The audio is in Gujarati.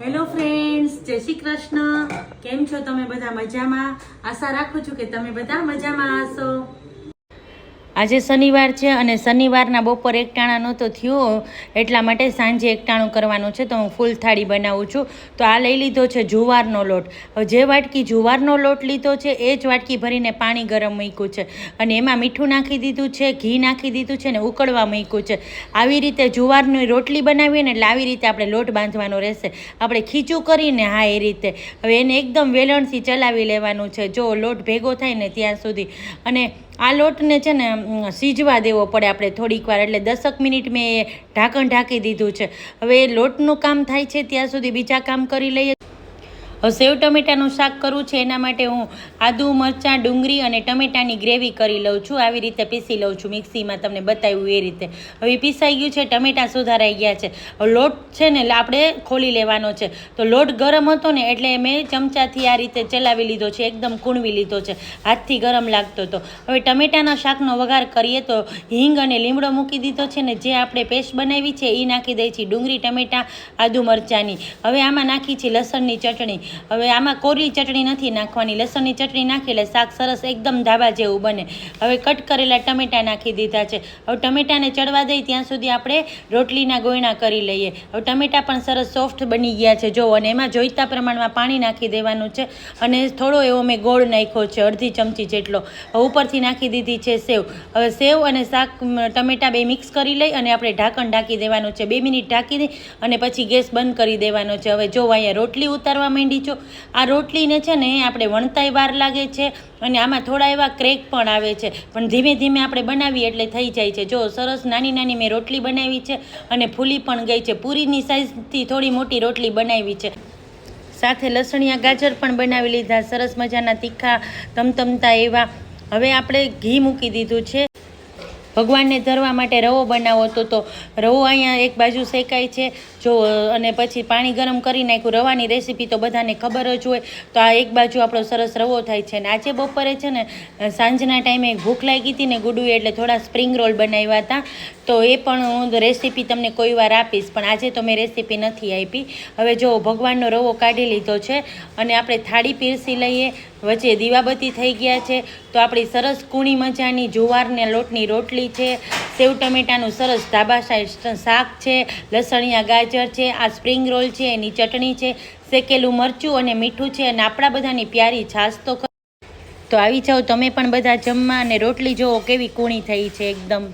હેલો ફ્રેન્ડ્સ જય શ્રી કૃષ્ણ. કેમ છો તમે બધા મજામાં? આશા રાખું છું કે તમે બધા મજામાં હશો. આજે શનિવાર છે અને શનિવારના બપોર એકટાણા નહોતો થયો. એટલા માટે સાંજે એકટાણું કરવાનું છે તો હું ફૂલ થાળી બનાવું છું. તો આ લઈ લીધો છે જુવારનો લોટ. જે વાટકી જુવારનો લોટ લીધો છે, એ જ વાટકી ભરીને પાણી ગરમ મૂક્યું છે. અને એમાં મીઠું નાખી દીધું છે, ઘી નાખી દીધું છે ને ઉકળવા મૂક્યું છે. આવી રીતે જુવારની રોટલી બનાવીએ ને એટલે આવી રીતે આપણે લોટ બાંધવાનો રહેશે. આપણે ખીચું કરીને, હા, એ રીતે. હવે એને એકદમ વેલણથી ચલાવી લેવાનું છે. જો લોટ ભેગો થાય ને ત્યાં સુધી. અને આ લોટને છે ને સીજવા દેવો પડે આપણે થોડીક વાર, એટલે દસક મિનિટ મેં ઢાંકણ ઢાંકી દીધું છે. હવે લોટનું કામ થાય છે ત્યાં સુધી બીજા કામ કરી લઈએ સેવ ટમેટાનું શાક કરવું છે, એના માટે હું આદું, મરચાં, ડુંગળી અને ટમેટાની ગ્રેવી કરી લઉં છું. આવી રીતે પીસી લઉં છું મિક્સીમાં તમને બતાવ્યું એ રીતે. હવે પીસાઈ ગયું છે, ટમેટાં સુધારાઈ ગયા છે. લોટ છે ને, આપણે ખોલી લેવાનો છે. તો લોટ ગરમ હતો ને, એટલે મેં ચમચાથી આ રીતે ચલાવી લીધો છે, એકદમ કૂણવી લીધો છે, હાથથી ગરમ લાગતો હતો. હવે ટમેટાના શાકનો વઘાર કરીએ તો હિંગ અને લીમડો મૂકી દીધો છે ને, જે આપણે પેસ્ટ બનાવી છે એ નાખી દઈ છીએ ડુંગળી, ટમેટાં, આદુ, મરચાંની. હવે આમાં નાખી છે લસણની ચટણી. હવે આમાં કોરી ચટણી નથી નાખવાની, લસણની ચટણી નાખી એટલે શાક સરસ એકદમ ધાબા જેવું બને. હવે કટ કરેલા ટમેટાં નાખી દીધા છે. હવે ટમેટાને ચડવા દઈ, ત્યાં સુધી આપણે રોટલીના ગોયણા કરી લઈએ. હવે ટમેટાં પણ સરસ સોફ્ટ બની ગયા છે. જો, અને એમાં જોઈતા પ્રમાણમાં પાણી નાખી દેવાનું છે અને થોડો એવો મેં ગોળ નાખ્યો છે, અડધી ચમચી જેટલો. ઉપરથી નાખી દીધી છે સેવ. હવે સેવ અને શાક ટમેટાં બે મિક્સ કરી લઈ અને આપણે ઢાંકણ ઢાંકી દેવાનું છે. બે મિનિટ ઢાંકી દઈ અને પછી ગેસ બંધ કરી દેવાનો છે. હવે જો અહીંયા રોટલી ઉતારવા માંડી છો. આ રોટલીને છે ને આપણે વણતાય વાર લાગે છે અને આમાં થોડા એવા ક્રેક પણ આવે છે. પણ ધીમે ધીમે આપણે બનાવીએ એટલે થઈ જાય છે. જો સરસ નાની નાની મેં રોટલી બનાવી છે અને ફૂલી પણ ગઈ છે. પૂરીની સાઈઝથી થોડી મોટી રોટલી બનાવી છે. સાથે લસણિયા ગાજર પણ બનાવી લીધા. સરસ મજાના તીખા, તમતમતા એવા. હવે આપણે ઘી મૂકી દીધું છે. ભગવાનને ધરવા માટે રવો બનાવો તો તો રવો અહીંયા એક બાજુ શેકાય છે. જો, અને પછી પાણી ગરમ કરી નાખ્યું, રવાની રેસીપી તો બધાને ખબર જ હોય. તો આ એક બાજુ આપણો સરસ રવો થાય છે. ને આજે બપોરે છે ને, સાંજના ટાઈમે ભૂખ લાગી હતી ને ગુડુએ એટલે થોડા સ્પ્રિંગ રોલ બનાવ્યા હતા. તો એ પણ હું રેસીપી તમને કોઈ વાર આપીશ, પણ આજે તો મેં રેસીપી નથી આપી. હવે જો ભગવાનનો રવો કાઢી લીધો છે, અને આપણે થાળી પીરસી લઈએ વચ્ચે દીવાબત્તી થઈ ગયા છે. તો આપણી સરસ કૂણી મજાની જુવારને લોટની રોટલી છે. સેવ ટમેટાનું સરસ ધાબા શાક છે. લસણિયા ગાજર છે. આ સ્પ્રિંગ રોલ છે. એની ચટણી છે. શેકેલું મરચું અને મીઠું છે અને આપણા બધાની પ્યારી છાશ તો તો આવી જાઓ. તમે પણ બધા જમવા અને રોટલી જુઓ કેવી કૂણી થઈ છે એકદમ.